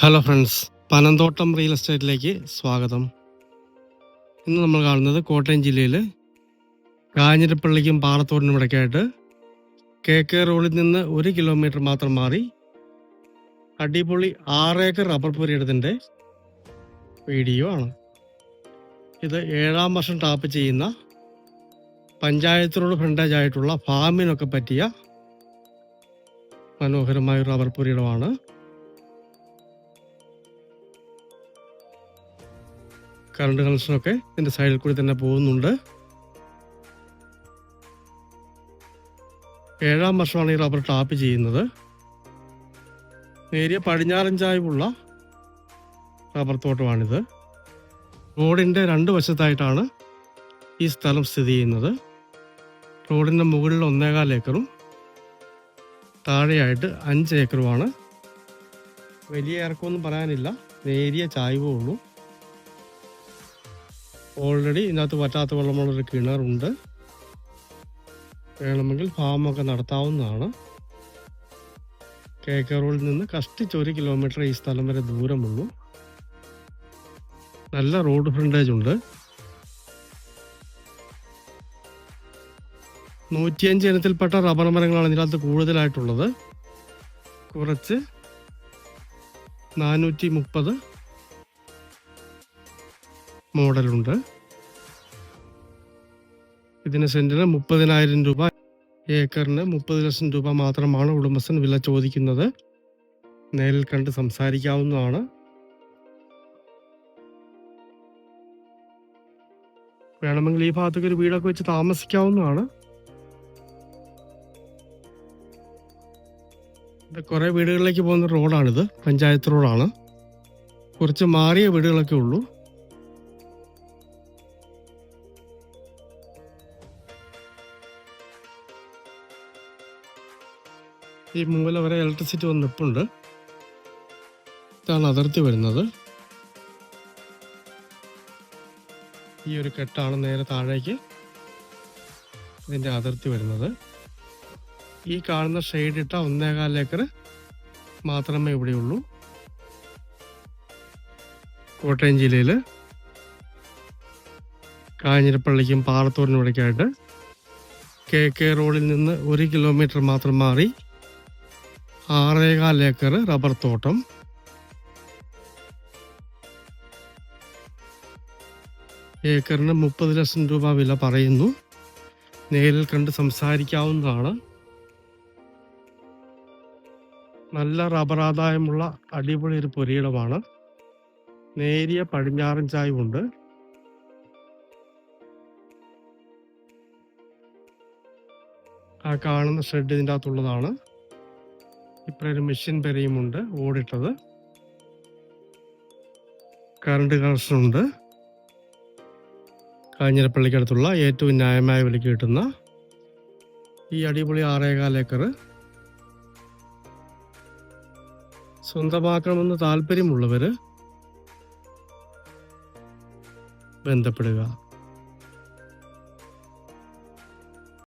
Hello friends Panamthottam real എസ്റ്റേറ്റിലേക്ക് സ്വാഗതം. ഇന്ന് നമ്മൾ കാണുന്നത് കോട്ടയം ജില്ലയിൽ കാഞ്ഞിരപ്പള്ളിക്കും പാറത്തോടിനും ഇടയ്ക്കായിട്ട് കെ കെ റോഡിൽ നിന്ന് ഒരു കിലോമീറ്റർ മാത്രം മാറി അടിപൊളി ആറേക്കർ റബ്ബർ പുരയിടത്തിന്റെ വീഡിയോ ആണ്. ഇത് ഏഴാം വർഷം ടാപ്പ് ചെയ്യുന്ന പഞ്ചായത്തിനോട് ഫ്രണ്ടേജ് ആയിട്ടുള്ള ഫാമിനൊക്കെ പറ്റിയ മനോഹരമായ റബ്ബർ പുരയിടമാണ്. കറണ്ട് കണക്ഷനൊക്കെ ഇതിന്റെ സൈഡിൽ കൂടി തന്നെ പോകുന്നുണ്ട്. ഏഴാം വർഷമാണ് ഈ റബ്ബർ ടാപ്പ് ചെയ്യുന്നത്. നേരിയ പടിഞ്ഞാറൻ ചായവുള്ള റബ്ബർ തോട്ടമാണിത്. റോഡിന്റെ രണ്ട് വശത്തായിട്ടാണ് ഈ സ്ഥലം സ്ഥിതി ചെയ്യുന്നത്. റോഡിന്റെ മുകളിൽ ഒന്നേകാൽ ഏക്കറും താഴെയായിട്ട് അഞ്ച് ഏക്കറുമാണ്. വലിയ ഇറക്കമൊന്നും പറയാനില്ല നേരിയ ചായ്വേ ഉള്ളൂ. ഓൾറെഡി ഇതിനകത്ത് പറ്റാത്ത വെള്ളമുള്ളൊരു കിണറുണ്ട്. വേണമെങ്കിൽ ഫാമൊക്കെ നടത്താവുന്നതാണ്. കേക്കറോളിൽ നിന്ന് കഷ്ടിച്ച് ഒരു കിലോമീറ്റർ ഈ സ്ഥലം വരെ ദൂരമുള്ളൂ. നല്ല റോഡ് ഫ്രണ്ടേജ് ഉണ്ട്. നൂറ്റിയഞ്ച് ഇനത്തിൽപ്പെട്ട റബ്ബർ മരങ്ങളാണ് ഇതിനകത്ത് കൂടുതലായിട്ടുള്ളത്. കുറച്ച് നാനൂറ്റി മുപ്പത് മോഡലുണ്ട്. ഇതിന് സെന്റിന് മുപ്പതിനായിരം രൂപ ഏക്കറിന് മുപ്പത് ലക്ഷം രൂപ മാത്രമാണ് ഉടമസ്ഥൻ വില ചോദിക്കുന്നത്. നേരിൽ കണ്ട് സംസാരിക്കാവുന്നതാണ്. വേണമെങ്കിൽ ഈ ഭാഗത്തേക്ക് ഒരു വീടൊക്കെ വെച്ച് താമസിക്കാവുന്നതാണ്. കുറെ വീടുകളിലേക്ക് പോകുന്ന റോഡാണിത്. പഞ്ചായത്ത് റോഡാണ്. കുറച്ച് മാറിയ വീടുകളൊക്കെ ഉള്ളൂ. ഈ മൂല വരെ ഇലക്ട്രിസിറ്റി വന്ന് നിൽപ്പുണ്ട് ഇതാണ് അതിർത്തി വരുന്നത്. ഈ ഒരു കെട്ടാണ് നേരെ താഴേക്ക് ഇതിന്റെ അതിർത്തി വരുന്നത്. ഈ കാണുന്ന ഷെയ്ഡ് ഇട്ട ഒന്നേകാൽ ഏക്കർ മാത്രമേ ഇവിടെയുള്ളൂ കോട്ടയം ജില്ലയിൽ കാഞ്ഞിരപ്പള്ളിക്കും പാറത്തോടിനും ഇടയ്ക്കായിട്ട് കെ കെ റോഡിൽ നിന്ന് ഒരു കിലോമീറ്റർ മാത്രം മാറി ആറേകാൽ ഏക്കർ റബ്ബർ തോട്ടം. ഏക്കറിന് മുപ്പത് ലക്ഷം രൂപ വില പറയുന്നു. നേരിൽ കണ്ട് സംസാരിക്കാവുന്നതാണ്. നല്ല റബ്ബർ ആദായമുള്ള അടിപൊളി ഒരു പുരയിടമാണ്. നേരിയ പടിഞ്ഞാറൻ ചായവുണ്ട്. ആ കാണുന്ന ഷെഡ് ഇതിന്റെ അകത്തുള്ളതാണ്. ഇപ്പം ഒരു മെഷീൻ പെരയുമുണ്ട് ഓടിട്ടത്. കറണ്ട് കണക്ഷൻ ഉണ്ട് കാഞ്ഞിരപ്പള്ളിക്കടുത്തുള്ള ഏറ്റവും ന്യായമായ വിലയ്ക്ക് കിട്ടുന്ന ഈ അടിപൊളി ആറേകാൽ ഏക്കർ സ്വന്തമാക്കണമെന്ന് താല്പര്യമുള്ളവർ ബന്ധപ്പെടുക.